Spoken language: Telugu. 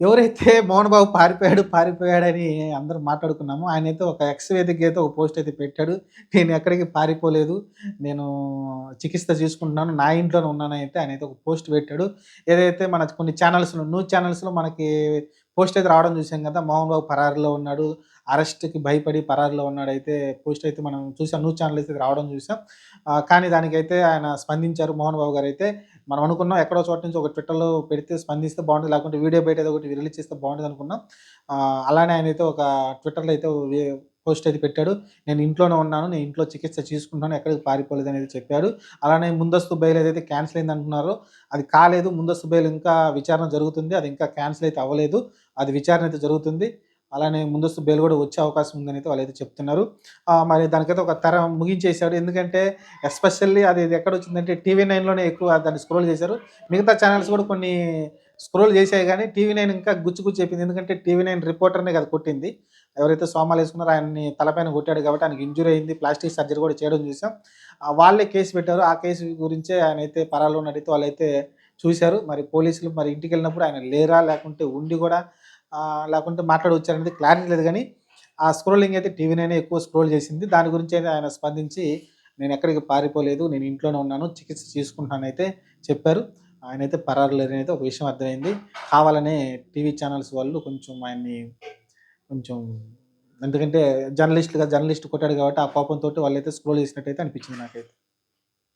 ఎవరైతే మోహన్ బాబు పారిపోయాడు, పారిపోయాడని అందరూ మాట్లాడుకున్నామో, ఆయనైతే ఒక ఎక్స్ వేదిక అయితే ఒక పోస్ట్ అయితే పెట్టాడు. నేను ఎక్కడికి పారిపోలేదు. నేను చికిత్స తీసుకుంటున్నాను. నా ఇంట్లోనే ఉన్నాను అయితే ఆయనైతే ఒక పోస్ట్ పెట్టాడు. ఏదైతే మన కొన్ని ఛానల్స్‌లో న్యూస్ ఛానల్స్‌లో మనకి పోస్ట్ అయితే రావడం చూసాం కదా! మోహన్ బాబు పరారీలో ఉన్నాడు. అరెస్ట్‌కి భయపడి పరారిలో ఉన్నాడు అయితే పోస్ట్ అయితే మనం చూసాం. న్యూస్ ఛానల్ అయితే రావడం చూసాం. కానీ దానికైతే ఆయన స్పందించారు. మోహన్ బాబు గారు అయితే మనం అనుకున్నాం ఎక్కడో చోట నుంచి ఒక ట్విట్టర్‌లో పెడితే స్పందిస్తే బాగుంటుంది లేకుంటే వీడియో బయట ఏదో ఒకటి రిలీజ్ చేస్తే బాగుంటుంది అనుకున్నాం అలానే ఆయనైతే ఒక ట్విట్టర్‌లో అయితే పోస్ట్ అయితే పెట్టాడు. నేను ఇంట్లోనే ఉన్నాను. నేను ఇంట్లో చికిత్స తీసుకుంటాను ఎక్కడికి పారిపోలేదు అనేది చెప్పాడు. అలానే ముందస్తు బెయిల్ ఏదైతే క్యాన్సిల్ అయిందంటున్నారో అది కాలేదు. ముందస్తు బెయిల్ ఇంకా విచారణ జరుగుతుంది. అది ఇంకా క్యాన్సిల్ అయితే అవ్వలేదు. అది విచారణ అయితే జరుగుతుంది. అలానే ముందస్తు బెయిల్ కూడా వచ్చే అవకాశం ఉందని అయితే వాళ్ళు వాళ్ళైతే చెప్తున్నారు. మరి దానికైతే ఒక తరం ముగించేశాడు ఎందుకంటే ఎస్పెషల్లీ అది ఎక్కడ వచ్చిందంటే టీవీ నైన్‌లోనే ఎక్కువ దాన్ని స్క్రోల్ చేశారు. మిగతా ఛానల్స్ కూడా కొన్ని స్క్రోల్ చేశాయి కానీ టీవీ నైన్ ఇంకా గుచ్చి గుచ్చి చెప్పింది. ఎందుకంటే టీవీ నైన్ రిపోర్టర్‌నే కదా కొట్టింది. ఎవరైతే సోమాలు వేసుకున్నారో ఆయన్ని తలపైన కొట్టాడు కాబట్టి ఆయనకి ఇంజురీ అయింది. ప్లాస్టిక్ సర్జరీ కూడా చేయడం చూసాం. వాళ్ళే కేసు పెట్టారు. ఆ కేసు గురించే ఆయనైతే పరారీలో ఉన్నట్టయితే వాళ్ళైతే చూశారు మరి పోలీసులు మరి ఇంటికి వెళ్ళినప్పుడు ఆయన లేరా? లేకుంటే ఉండి కూడా లేకుంటే మాట్లాడవచ్చారనేది క్లారిటీ లేదు కానీ ఆ స్క్రోలింగ్ అయితే టీవీ నైనే ఎక్కువ స్క్రోల్ చేసింది. దాని గురించి అయితే ఆయన స్పందించి నేను ఎక్కడికి పారిపోలేదు. నేను ఇంట్లోనే ఉన్నాను. చికిత్స తీసుకుంటున్నానైతే చెప్పారు. ఆయన అయితే పరారీలో అనేది ఒక విషయం అర్థమైంది. కావాలనే టీవీ ఛానల్స్ వాళ్ళు కొంచెం ఆయన్ని కొంచెం ఎందుకంటే జర్నలిస్ట్‌గా జర్నలిస్ట్ కొట్టాడు కాబట్టి ఆ కోపంతోటి వాళ్ళైతే స్క్రోల్ చేసినట్టయితే అనిపించింది నాకైతే.